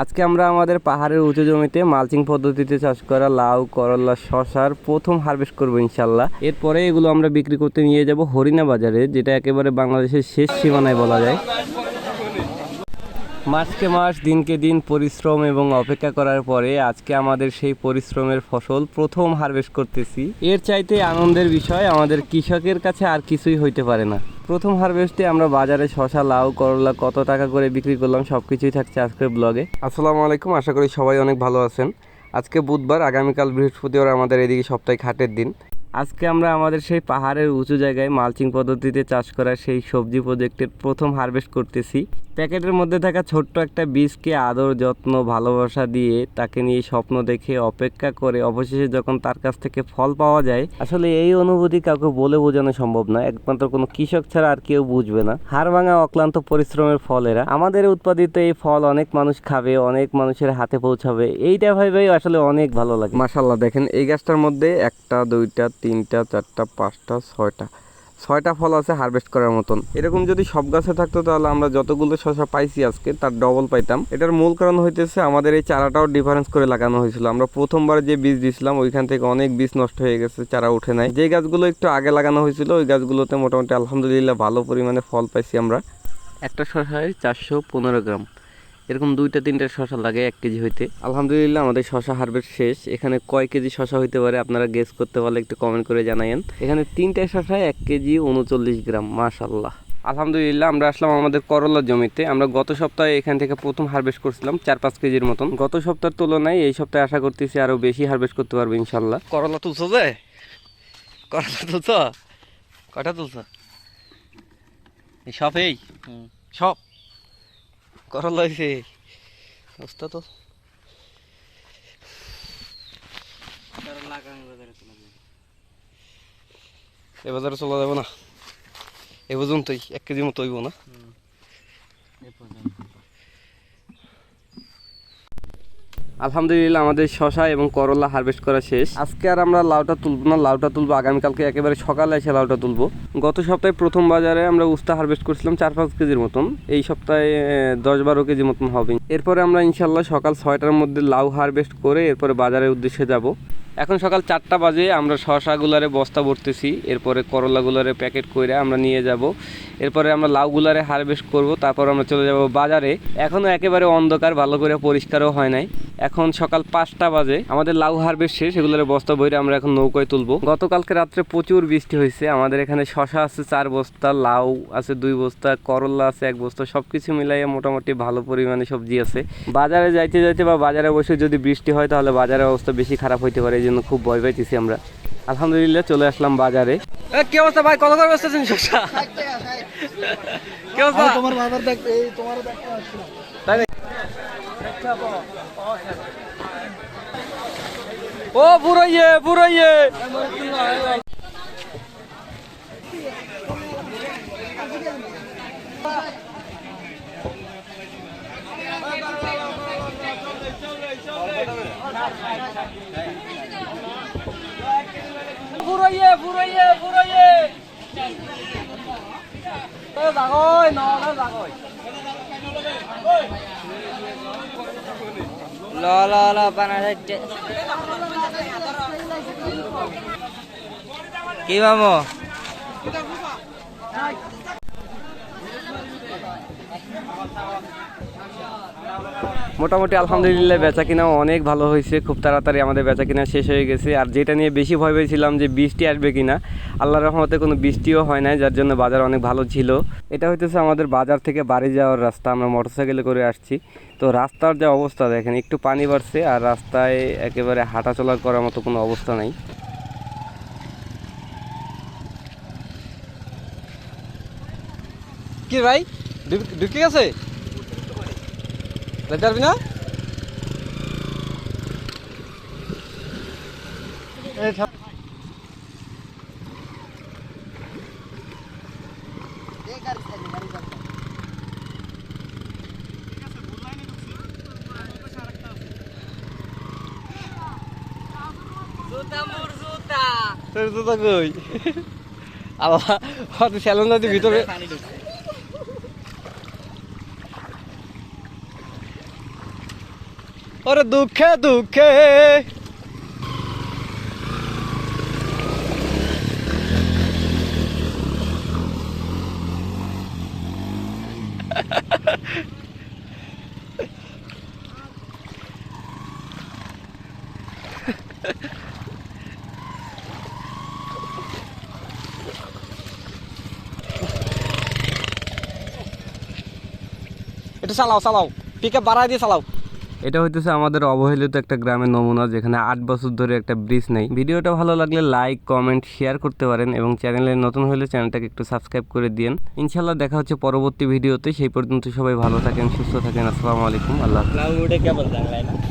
আজকে আমরা আমাদের পাহাড়ের উঁচু জমিতে মালচিং পদ্ধতিতে চাষ করা লাউ, করলা, শশার প্রথম হারভেস্ট করব ইনশাল্লাহ। এরপরে এগুলো আমরা বিক্রি করতে নিয়ে যাব হরিণা বাজারে, যেটা একেবারে বাংলাদেশের শেষ সীমানায় বলা যায়। মাসকে মাস, দিনকে দিন পরিশ্রম এবং অপেক্ষা করার পরে আজকে আমাদের সেই পরিশ্রমের ফসল প্রথম হারভেস্ট করতেছি। এর চাইতে আনন্দের বিষয় আমাদের কৃষকের কাছে আর কিছুই হইতে পারে না। প্রথম হারভেস্টে আমরা বাজারে শশা লাউ করলা কত টাকা করে বিক্রি করলাম সব কিছুই থাকছে আজকের ব্লগে আসসালামু আলাইকুম আশা করি সবাই অনেক ভালো আছেন। আজকে বুধবার আগামীকাল বৃহস্পতিবার আমাদের এদিকে সপ্তাহে খাটের দিন। আজকে আমরা আমাদের সেই পাহাড়ের উঁচু জায়গায় মালচিং পদ্ধতিতে চাষ করা সেই সবজি প্রজেক্টের প্রথম হারভেস্ট করতেছি। প্যাকেটের মধ্যে থাকা ছোট্ট একটা বীজকে আদর, যত্ন, ভালোবাসা দিয়ে তাকে নিয়ে স্বপ্ন দেখে, অপেক্ষা করে অবশেষে যখন তার কাছ থেকে ফল পাওয়া যায়, আসলে এই অনুভূতি কাউকে বলে বোঝানো সম্ভব না। একমাত্র কোনো কৃষক ছাড়া আর কেউ বুঝবে না। হাড় ভাঙা অক্লান্ত পরিশ্রমের ফল এরা আমাদের উৎপাদিত এই ফল অনেক মানুষ খাবে, অনেক মানুষের হাতে পৌঁছাবে। এইটা ভাই ভাই আসলে অনেক ভালো লাগে। মাশাল্লাহ দেখেন এই গাছটার মধ্যে একটা, দুইটা, তিনটা, চারটা, পাঁচটা, ছয়টা। ছয়টা ফল আছে হারভেস্ট করার মতন। এরকম যদি সব গাছে থাকতো তাহলে আমরা যতগুলো শশা পাইছি আজকে, তার ডবল পাইতাম। এটার মূল কারণ হইতেছে আমাদের এই চারাটাও ডিফারেন্স করে লাগানো হয়েছিল। আমরা প্রথমবার যে বীজ দিছিলাম, ওইখান থেকে অনেক বীজ নষ্ট হয়ে গেছে, চারা উঠে নাই। যে গাছগুলো একটু আগে লাগানো হয়েছিল, ওই গাছগুলোতে মোটামুটি আলহামদুলিল্লাহ ভালো পরিমাণে ফল পাইছি আমরা। একটা শশায় চারশো পনেরো গ্রাম। এরকম দুইটা তিনটা শশা লাগে এক কেজি হইতে। আলহামদুলিল্লাহ আমাদের শশা হারভেস্ট শেষ। এখানে কয় কেজি শশা হইতে পারে আপনারা গেস করতে পারলে একটু কমেন্ট করে জানাইন এখানে তিনটা শশায় এক কেজি উনচল্লিশ গ্রাম মাশাল্লাহ আলহামদুলিল্লাহ আমরা আসলাম আমাদের করলার জমিতে। আমরা গত সপ্তাহে এখান থেকে প্রথম হারভেস্ট করছিলাম চার পাঁচ কেজির মতন। গত সপ্তাহের তুলনায় এই সপ্তাহে আশা করতেছি আরও বেশি হারভেস্ট করতে পারব ইনশাল্লাহ করলা তুলছো যে? করলা তুলছ? কটা তুলছ? এই সব এই? সব? করলা হয়েছে অবস্থা তো এ বাজারে চলা যাবে না এ পর্যন্তই এক কেজি মতো হইব না আলহামদুলিল্লাহ আমাদের শশা এবং করলা হারভেস্ট করা শেষ। আজকে আর আমরা লাউটা তুলবো না, লাউটা তুলবো, আগামীকালকে একেবারে সকালে এসে লাউটা তুলবো। গত সপ্তাহে প্রথম বাজারে আমরা উস্তা হারভেস্ট করছিলাম চার পাঁচ কেজির মতন। এই সপ্তাহে দশ বারো কেজি মতন হবে। এরপরে আমরা ইনশাল্লাহ সকাল ছয়টার মধ্যে লাউ হারভেস্ট করে এরপরে বাজারের উদ্দেশ্যে যাব। এখন সকাল চারটা বাজে, আমরা শশাগুলারে বস্তা ভরতেছি, এরপরে করলাগুলারে প্যাকেট করে আমরা নিয়ে যাব। এরপরে আমরা লাউগুলারে হারভেস্ট করব, তারপর আমরা চলে যাব বাজারে। এখনও একেবারে অন্ধকার, ভালো করে পরিষ্কারও হয় নাই। এখন সকাল পাঁচটা বাজে। আমাদের লাউ হারভেস্ট শেষ এগুলোর বস্তা বইরে আমরা এখন নৌকায় তুলবো। গতকালকে রাত্রে প্রচুর বৃষ্টি হয়েছে। আমাদের এখানে শশা আছে চার বস্তা লাউ আছে দুই বস্তা করলা আছে এক বস্তা সব কিছু মিলাইয়া মোটামুটি ভালো পরিমাণে সবজি আছে। বাজারে যাইতে যাইতে বা বাজারে বসে যদি বৃষ্টি হয় তাহলে বাজারের অবস্থা বেশি খারাপ হইতে পারে এই জন্য খুব ভয় পাইতেছি আমরা। আলহামদুলিল্লাহ চলে আসলাম বাজারে। কি অবস্থা ভাই? কত করে বসতেছেন কি অবস্থা? তোমার বাবার দেখতে তোমার দেখতে? ও বুড়াইয়ে বুড়াইয়ে বুড়াইয়ে বুড়াইয়ে বুড়াইয়ে জাগই ন জাগই ল ল ল পানা যাচ্ছে কি মামো? মোটামুটি আলহামদুলিল্লাহ বেচা কিনা অনেক ভালো হয়েছে, খুব তাড়াতাড়ি আমাদের বেচা কিনা শেষ হয়ে গেছে। আর যেটা নিয়ে বেশি ভয় পেয়েছিলাম যে বৃষ্টি আসবে কিনা, আল্লাহর রহমতে কোনো বৃষ্টিও হয় নাই, যার জন্য বাজার অনেক ভালো ছিল। এটা হইতেছে আমাদের বাজার থেকে বাড়ি যাওয়ার রাস্তা, আমরা মোটরসাইকেলে করে আসছি। তো রাস্তার যে অবস্থা দেখেন, একটু পানি বাড়ছে আর রাস্তায় একেবারে হাঁটা চলা করার মতো কোনো অবস্থা নাই। কি ভাই? ঢুকে গেছে? পারবি না জুতা কই? আল্লাহ নদী ভিতরে ওরে দুঃখে দুঃখে একটু চালাও চালাও। পিক আপ বাড়াই দিয়ে চালাও। এটা হইতেছে আমাদের অবহেলিত একটা গ্রামের নমুনা যেখানে আট বছর ধরে একটা ব্রিজ নেই। ভিডিওটা ভালো লাগলে লাইক কমেন্ট শেয়ার করতে পারেন এবং চ্যানেলে নতুন হলে চ্যানেলটাকে একটু সাবস্ক্রাইব করে দিন ইনশাল্লাহ দেখা হচ্ছে পরবর্তী ভিডিওতে। সেই পর্যন্ত সবাই ভালো থাকেন, সুস্থ থাকেন। আসসালামু আলাইকুম। আল্লাহ হাফেজ।